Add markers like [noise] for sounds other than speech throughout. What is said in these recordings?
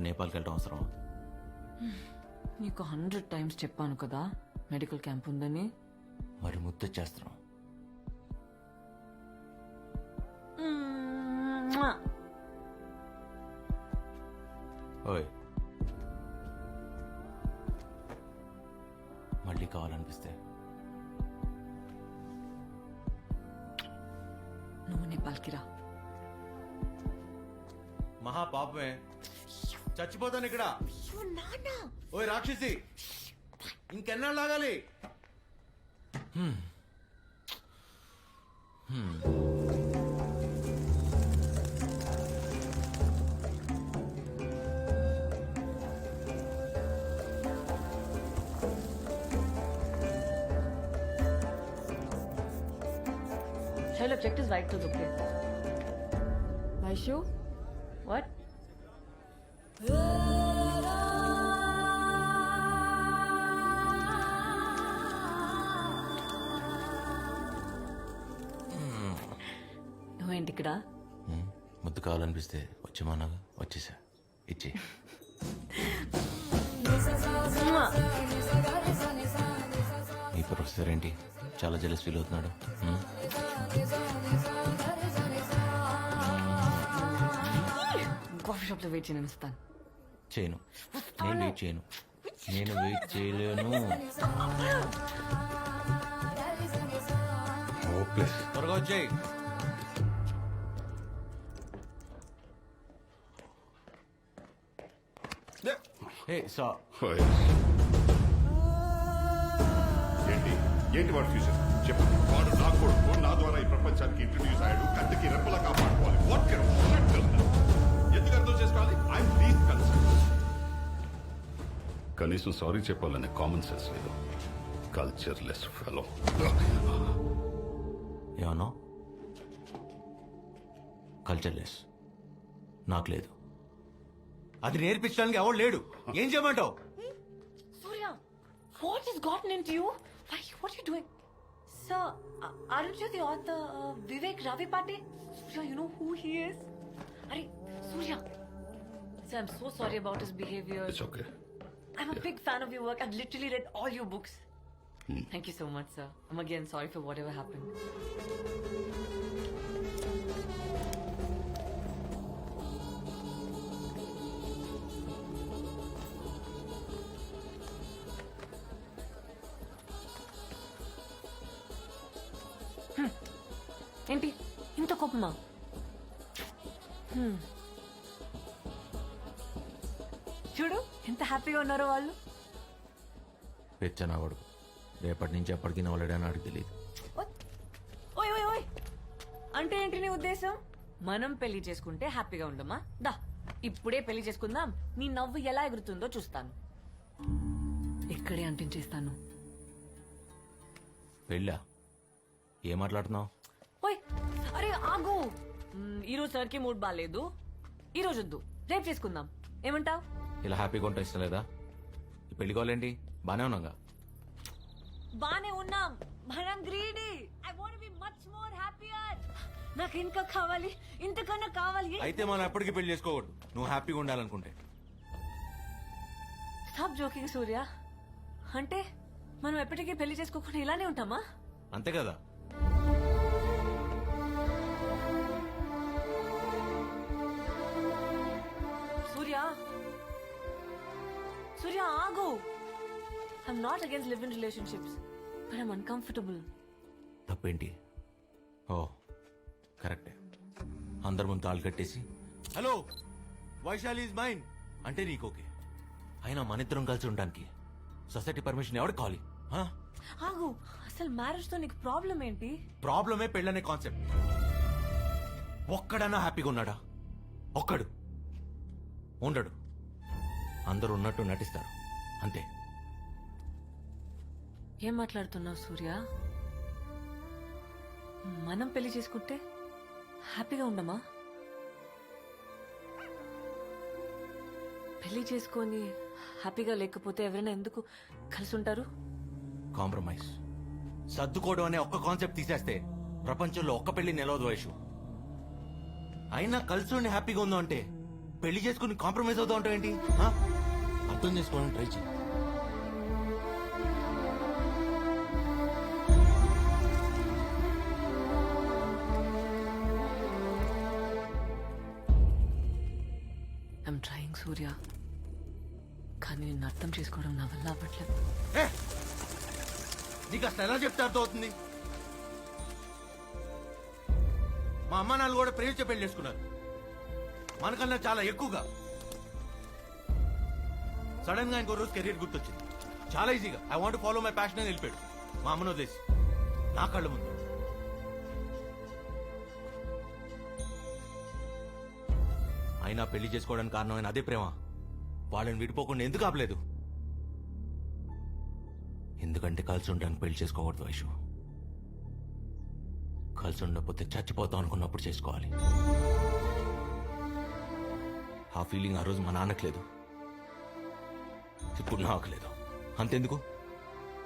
నేపాల్కి వెళ్ళడం అవసరం. నీకు హండ్రెడ్ టైమ్స్ చెప్పాను కదా మెడికల్ క్యాంప్ ఉందని. మరి ముద్ద చేస్తున్నాం. ఓయ్. మళ్ళీ కావాలనిపిస్తే. నువ్వు నేపాల్కి రా. మహా పాపమే. చచ్చిపోతాను ఇక్కడ ఓయ్ రాక్షసి ఇంకెన్నాళ్ళు లాగాలి Shall I check this right to the place? Vaishu? నువ్వేంటి ఇక్కడ ముద్దు కావాలనిపిస్తే వచ్చేమన్నాగా వచ్చేసా. ఇచ్చి మీ ప్రొఫెసర్ ఏంటి చాలా జలస్ ఫీల్ అవుతున్నాడు? కాఫీ షాప్లో వెయిట్ చేయను ఇస్తాను చేయను. నేను వెయిట్ చేయను. నేను వెయిట్ చేయలేను. త్వరగా వచ్చేయి. ఏ సా. ఏంటి? ఏంటి వాడు ఫ్యూచర్ చెప్పు. వాడు నా కొడుకు నా ద్వారా ఈ ప్రపంచానికి ఇంట్రడ్యూస్ అయ్యాడు కంటికి రెప్పలా కాపాడుకోవాలి. వాట్ కెన్ ఎందుకు అర్థం చేసుకోవాలి? ఐఎమ్ ప్లీజ్ కన్సర్న్ కనీసం సారీ చెప్పాలనే కామన్ సెన్స్ లేదు. కల్చర్ లెస్ ఫెలో ఏమన్నా? కల్చర్లెస్ నాకు లేదు. అది నేర్పించడానికి ఎవడు లేడు ఏం చేయమంటావు Surya, what has gotten into you? Why, what are you doing? Sir, uh, aren't you the author uh, Vivek Ravi Pate? Surya, you know who he is? Are Surya. Sir, I'm so sorry about his behavior. It's okay I'm a big fan of your work. I've literally read all your books. Thank you so much, sir. I'm again sorry for whatever happened. ఏంటి? ఇంత కోపమా. చూడు ఎంత హ్యాపీగా ఉన్నారో వాళ్ళు. పెచ్చనా వాడు రేపటి నుంచి ఎప్పటికీ నవ్వలేడని అడిగి తెలియదు ఓయ్ ఓయ్ ఓయ్ అంటే ఏంటి నీ ఉద్దేశం? మనం పెళ్ళి చేసుకుంటే హ్యాపీగా ఉండమా? దా ఇప్పుడే పెళ్ళి చేసుకుందాం. నీ నవ్వు ఎలా ఎగురుతుందో చూస్తాను. ఇక్కడే అంటించేస్తాను. పెళ్ళా? ఏం మాట్లాడుతున్నావు? ఓయ్ అరే ఆగు. మ్, ఈ రోజు సార్కి మూడ్ బాగాలేదు ఈ రోజు వద్దు. రేపు చేసుకుందాం. ఏమంటావ్? ఇలా హ్యాపీగా ఉంటా ఇష్టం లేదా? ఈ పెళ్ళి కావాలేంటి? బానే ఉన్నాగా? బానే ఉన్నాం. మనం greedy. I want be much more happier నాకు ఇంకా కావాలి. ఇంతకన్నా కావాలి. అయితే మనం ఎప్పటికీ పెళ్ళి చేసుకోకూడదు. నువ్వు హ్యాపీగా ఉండాలనుకుంటే. Stop joking Surya. అంటే మనం ఎప్పటికీ పెళ్ళి చేసుకోకుండా ఇలానే ఉంటామా? అంతే కదా. I'm not against live in relationships but I'm uncomfortable తప్పేంటి? ఓ కరెక్టే. అందరి ముందు తాళ్ళు కట్టేసి హలో వైశాలి ఇస్ మైన్ అంటే నీకు ఓకే. అయినా మన ఇద్దరం కలిసి ఉండడానికి సొసైటీ పర్మిషన్ ఎవరికి కావాలి? ఆగు అసలు మ్యారేజ్తో నీకు ప్రాబ్లం ఏంటి? ప్రాబ్లమే పెళ్ళనే కాన్సెప్ట్ ఒక్కడన్నా హ్యాపీగా ఉన్నాడా? ఒక్కడు. ఉండడు. అందరూ ఉన్నట్టు నటిస్తారు. అంతే. ఏం మాట్లాడుతున్నావు సూర్య? మనం పెళ్ళి చేసుకుంటే హ్యాపీగా ఉండమా? పెళ్ళి చేసుకొని హ్యాపీగా లేకపోతే ఎవరైనా ఎందుకు కలిసి ఉంటారు కాంప్రమైజ్. సర్దుకోవడం అనే ఒక్క కాన్సెప్ట్ తీసేస్తే ప్రపంచంలో ఒక్క పెళ్ళి నిలవదు వయసు అయినా కలిసి ఉండి హ్యాపీగా ఉందో అంటే పెళ్ళి చేసుకుని కాంప్రమైజ్ అవుతా ఉంటావు ఏంటి అర్థం చేసుకోవడానికి ట్రై చేయి. సూర్య. కానీ నిన్ను అర్థం చేసుకోవడం నా వల్ల అవ్వట్లేదు. ఏ! నీకు అసలు ఎలా చెప్తే అర్థం అవుతుంది మా అమ్మ నాన్న కూడా ప్రేమించే పెళ్ళి చేసుకున్నారు. మనకన్నా చాలా ఎక్కువగా. సడన్గా ఇంకో రోజు కెరీర్ గుర్తొచ్చింది. చాలా ఈజీగా. I want follow my passion అని వెళ్ళిపోయాడు. మా అమ్మను వదిలేసి. నా కళ్ళ ముందు. అయినా పెళ్ళి చేసుకోవడానికి కారణమైన అదే ప్రేమ. వాళ్ళని విడిపోకుండా ఎందుకు ఆపలేదు? ఎందుకంటే కలిసి ఉండడానికి పెళ్ళి చేసుకోకూడదు వైషు. కలిసి ఉండకపోతే చచ్చిపోతాం అనుకున్నప్పుడు చేసుకోవాలి. ఆ ఫీలింగ్ ఆ రోజు మా నాన్నకు లేదు. ఇప్పుడు నాకు లేదు. అంతెందుకు?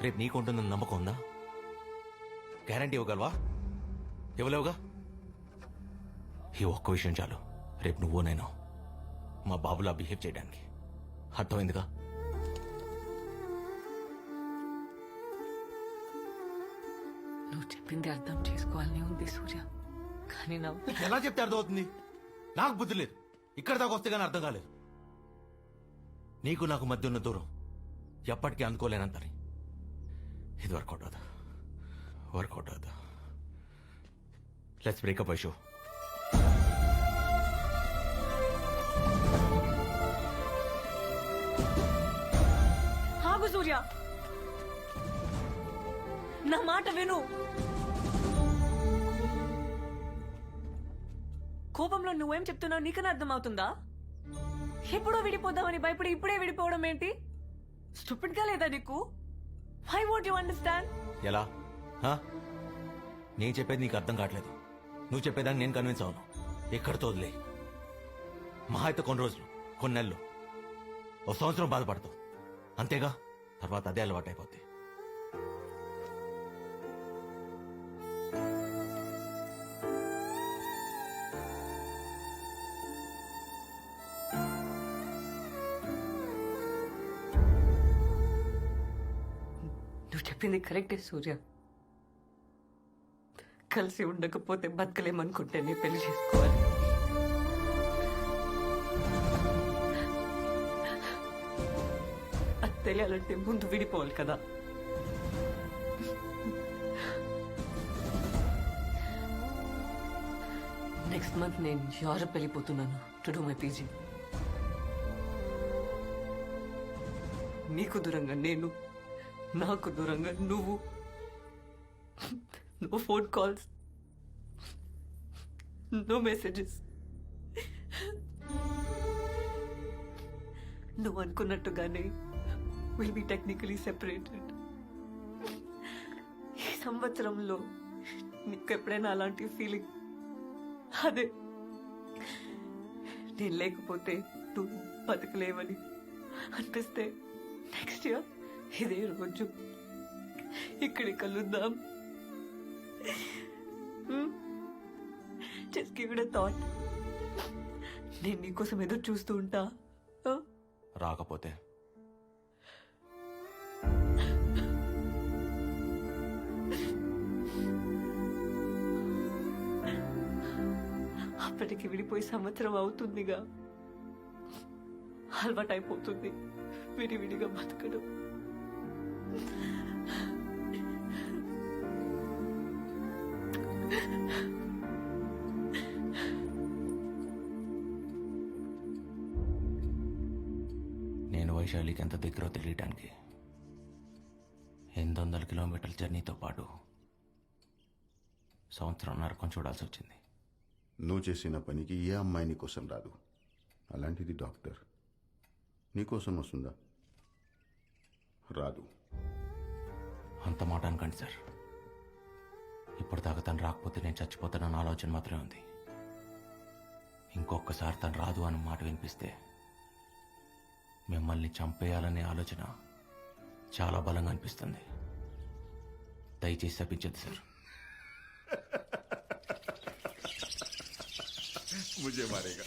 రేపు నీకు ఉంటుందని నమ్మకం ఉందా? గ్యారంటీ ఇవ్వగలవా? ఇవ్వలేవుగా? ఈ ఒక్క విషయం చాలు. రేపు నువ్వు నేను మా బాబులా బిహేవ్ చేయడానికి. అర్థమైందిగా? నువ్వు చెప్పింది అర్థం చేసుకోవాలని ఉంది సూర్య. కానీ నా ఎలా చెప్తే అర్థమవుతుంది? నాకు బుద్ధి లేదు. ఇక్కడ దాకా వస్తే కానీ అర్థం కాలేదు. నీకు నాకు మధ్య ఉన్న దూరం ఎప్పటికీ అందుకోలేనంతని. ఇది వర్కౌట్ అవుదా వర్కౌట్ అవుదా లెట్స్ బ్రేకప్ ఐషో సూర్య. నా మాట విను. కోపంలో నువ్వేం చెప్తున్నావు నీకన్నా అర్థమవుతుందా? ఎప్పుడో విడిపోదామని భయపడి ఇప్పుడే విడిపోవడం ఏంటి? స్టూపిడ్గా లేదా నీకు? వై వోంట్ యు అండర్స్టాండ్ ఎలా? హా? నేను చెప్పేది నీకు అర్థం కావట్లేదు. నువ్వు చెప్పేదాన్ని నేను కన్విన్స్ అవును. ఎక్కడితో వదిలే? మహా అయితే కొన్ని రోజులు కొన్ని నెలలు ఒక సంవత్సరం బాధపడతావు. అంతేగా? తర్వాత అదే అలవాటు నువ్వు చెప్పింది కరెక్టే సూర్య. కలిసి ఉండకపోతే బతకలేమనుకుంటే నీ పెళ్ళి చేసుకోవాలి. తెలియాలంటే ముందు విడిపోవాలి కదా. నెక్స్ట్ మంత్ నేను యూరప్ వెళ్ళిపోతున్నాను. టు డూ మై పీజీ నీకు దూరంగా నేను నాకు దూరంగా నువ్వు. No phone calls no messages నువ్వు అనుకున్నట్టుగానే విల్ బి టెక్నికలీ సెపరేటెడ్ ఈ సంవత్సరంలో నీకు ఎప్పుడైనా అలాంటి ఫీలింగ్ అదే. నేను లేకపోతే నువ్వు బతకలేవని అనిపిస్తే నెక్స్ట్ ఇయర్ ఇదే రోజు ఇక్కడి కలుద్దాం జస్ట్ గివ్ ఇట్ థాట్ నేను నీకోసం ఎదురు చూస్తూ ఉంటా. రాకపోతే ఇప్పటికి విడిపోయి సంవత్సరం అవుతుందిగా. అలవాటైపోతుంది. విడివిడిగా బతకడం. నేను వైశాలికి ఎంత దగ్గర తెలియటానికి ఎనిమిది వందల కిలోమీటర్ల జర్నీతో పాటు సంవత్సరం నరకం చూడాల్సి వచ్చింది. నువ్వు చేసిన పనికి ఏ అమ్మాయి నీకోసం రాదు. అలాంటిది డాక్టర్. నీకోసం వస్తుందా? రాదు. అంత మాట అనకండి సార్. ఇప్పటిదాకా తను రాకపోతే నేను చచ్చిపోతానన్న ఆలోచన మాత్రమే ఉంది. ఇంకొకసారి తను రాదు అన్న మాట వినిపిస్తే మిమ్మల్ని చంపేయాలనే ఆలోచన చాలా బలంగా అనిపిస్తుంది. దయచేసి తప్పించద్దు సార్. [laughs] मुझे मारेगा।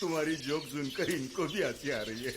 तुम्हारी जोक सुनकर इनको भी हँसी आ रही है।